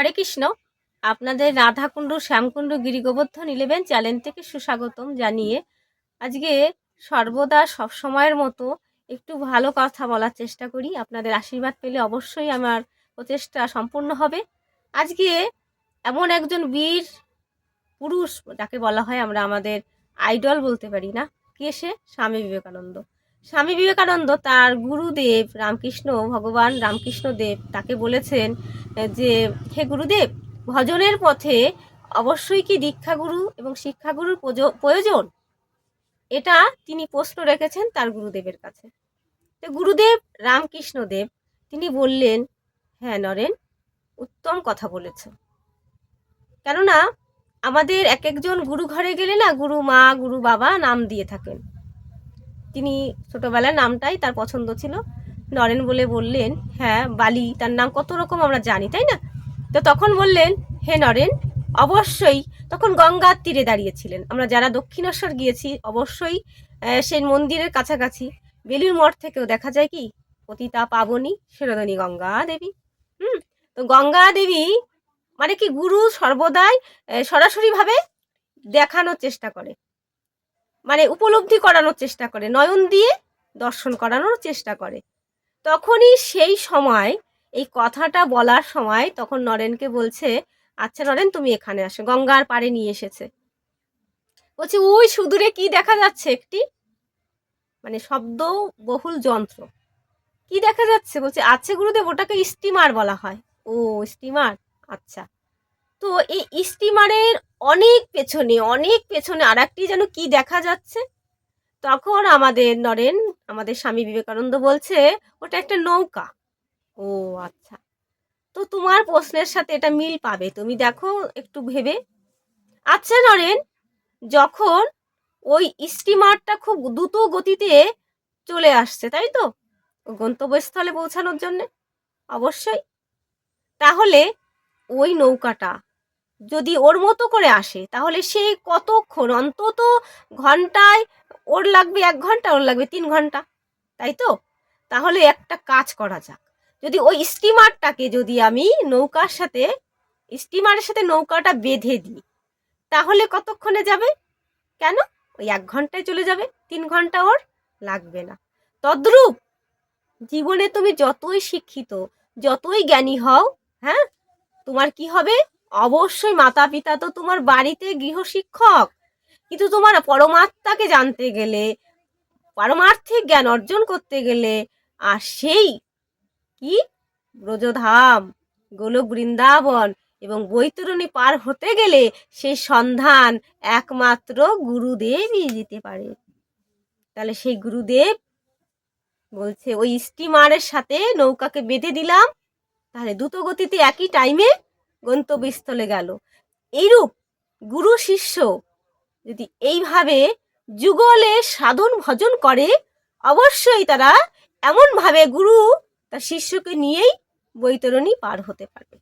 হরে কৃষ্ণ। আপনাদের Radhakund, Shyamkund Girigovardhan eleven channel থেকে সুস্বাগতম জানিয়ে আজকে সর্বদা সব সময়ের মতো একটু ভালো কথা বলার চেষ্টা করি। আপনাদের আশীর্বাদ পেলে অবশ্যই আমার প্রচেষ্টা সম্পূর্ণ হবে। আজকে এমন একজন বীর পুরুষ, যাকে বলা হয় আমরা আমাদের আইডল বলতে পারি না, কে সে? স্বামী বিবেকানন্দ। স্বামী বিবেকানন্দ তার গুরুদেব রামকৃষ্ণ, ভগবান রামকৃষ্ণ দেব তাকে বলেছেন যে, হে গুরুদেব, ভজনের পথে অবশ্যই কি দীক্ষাগুরু এবং শিক্ষাগুরুর প্রয়োজন? এটা তিনি প্রশ্ন রেখেছেন তার গুরুদেবের কাছে। তো গুরুদেব, রামকৃষ্ণ দেব, তিনি বললেন হ্যাঁ নরেন, উত্তম কথা বলেছ। কেননা, আমাদের এক একজন গুরু ঘরে গেলে না, গুরু মা, গুরু বাবা নাম দিয়ে থাকেন। তিনি ছোটবেলায় নামটাই তার পছন্দ ছিল। নরেন বলে বললেন হ্যাঁ বালি, তার নাম কত রকম আমরা জানি, তাই না? তো তখন বললেন, হে নরেন, অবশ্যই। তখন গঙ্গার তীরে দাঁড়িয়েছিলেন। আমরা যারা দক্ষিণেশ্বর গিয়েছি, অবশ্যই সেই মন্দিরের কাছাকাছি। বেলুর মঠ থেকেও দেখা যায় কি? পতিতা, পাবনী শিরোদনী গঙ্গা দেবী হুম, তো গঙ্গা দেবী মানে কি, গুরু সর্বদাই সরাসরিভাবে দেখানোর চেষ্টা করে। মানে উপলব্ধি করানোর চেষ্টা করে, নয়ন দিয়ে দর্শন করানোর চেষ্টা করে। তখনই সেই সময়, এই কথাটা বলার সময় তখন নরেনকে বলছে আচ্ছা নরেন, তুমি এখানে আসো, গঙ্গার পাড়ে নিয়ে এসেছে। বলছে, ওই সুদূরে কি দেখা যাচ্ছে একটি? মানে শব্দ বহুল যন্ত্র। কি দেখা যাচ্ছে? বলছে আচ্ছা গুরুদেব, ওটাকে স্টিমার বলা হয়। ও, স্টিমার? আচ্ছা। তো এই স্টিমারের অনেক পেছনে অনেক পেছনে আর একটি যেন কি দেখা যাচ্ছে? তখন আমাদের নরেন, আমাদের স্বামী বিবেকানন্দ বলছে, ওটা একটা নৌকা। ও আচ্ছা। তো তোমার প্রশ্নের সাথে এটা মিল পাবে। তুমি দেখো একটু ভেবে। আচ্ছা নরেন, যখন ওই স্টিমারটা খুব দ্রুত গতিতে চলে আসছে, তাই তো? গন্তব্যস্থলে পৌঁছানোর জন্যে। অবশ্যই। তাহলে ওই নৌকাটা যদি ওর মতো করে আসে, তাহলে সে কতক্ষণ? অন্তত ঘন্টায় ওর লাগবে এক ঘণ্টা, ওর লাগবে তিন ঘণ্টা, তাই তো? তাহলে একটা কাজ করা যাক। যদি ওই স্টিমারটাকে যদি আমি নৌকার সাথে, স্টিমারের সাথে নৌকাটা বেঁধে দিই, তাহলে কতক্ষণে যাবে? কেন? ওই এক ঘন্টায় চলে যাবে, তিন ঘণ্টা ওর লাগবে না। তদ্রূপ জীবনে তুমি যতই শিক্ষিত, যতই জ্ঞানী হও হ্যাঁ তোমার কি হবে? অবশ্যই মাতা পিতা তো তোমার বাড়িতে গৃহশিক্ষক। কিন্তু তোমার পরমাত্মাকে জানতে গেলে, পারমার্থিক জ্ঞান অর্জন করতে গেলে, আর সেই কি? ব্রজধাম গোলক বৃন্দাবন এবং বৈতরণী পার হতে গেলে সেই সন্ধান একমাত্র গুরুদেবই দিতে পারে। তাহলে সেই গুরুদেব বলছে, ওই স্টিমারের সাথে নৌকাকে বেঁধে দিলাম, তাহলে দ্রুত গতিতে একই টাইমে গন্তব্যস্থলে গেল। এইরূপ গুরু শিষ্য যদি এইভাবে যুগলে সাধন ভজন করে, অবশ্যই তারা এমনভাবে গুরু তার শিষ্যকে নিয়েই বৈতরণী পার হতে পারবে।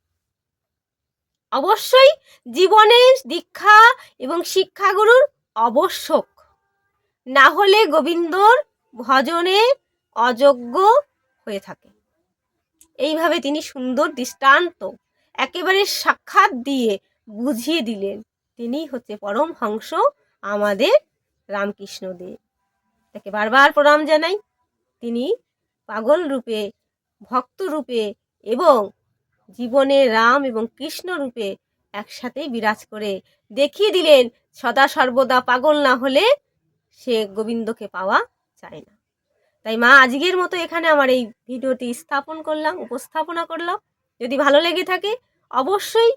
অবশ্যই জীবনে দীক্ষা এবং শিক্ষাগুরুর আবশ্যক। না হলে গোবিন্দর ভজনে অযোগ্য হয়ে থাকে। এইভাবে তিনি সুন্দর দৃষ্টান্ত একেবারে সাক্ষাৎ দিয়ে বুঝিয়ে দিলেন। তিনি হচ্ছে পরম হংস আমাদের রামকৃষ্ণ দেব তাকে বারবার প্রণাম জানাই। তিনি পাগল রূপে, ভক্ত রূপে এবং জীবনে রাম এবং কৃষ্ণ রূপে একসাথেই বিরাজ করে দেখিয়ে দিলেন, সদা সর্বদা পাগল না হলে সে গোবিন্দকে পাওয়া যায় না। তাই মা, আজকের মতো এখানে আমার এই ভিডিওটি স্থাপন করলাম, উপস্থাপনা করলাম। যদি ভালো লেগে থাকে, অবশ্যই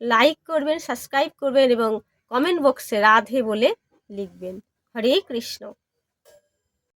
লাইক করবেন সাবস্ক্রাইব করবেন এবং কমেন্ট বক্সে রাধে বলে লিখবেন। হরে কৃষ্ণ।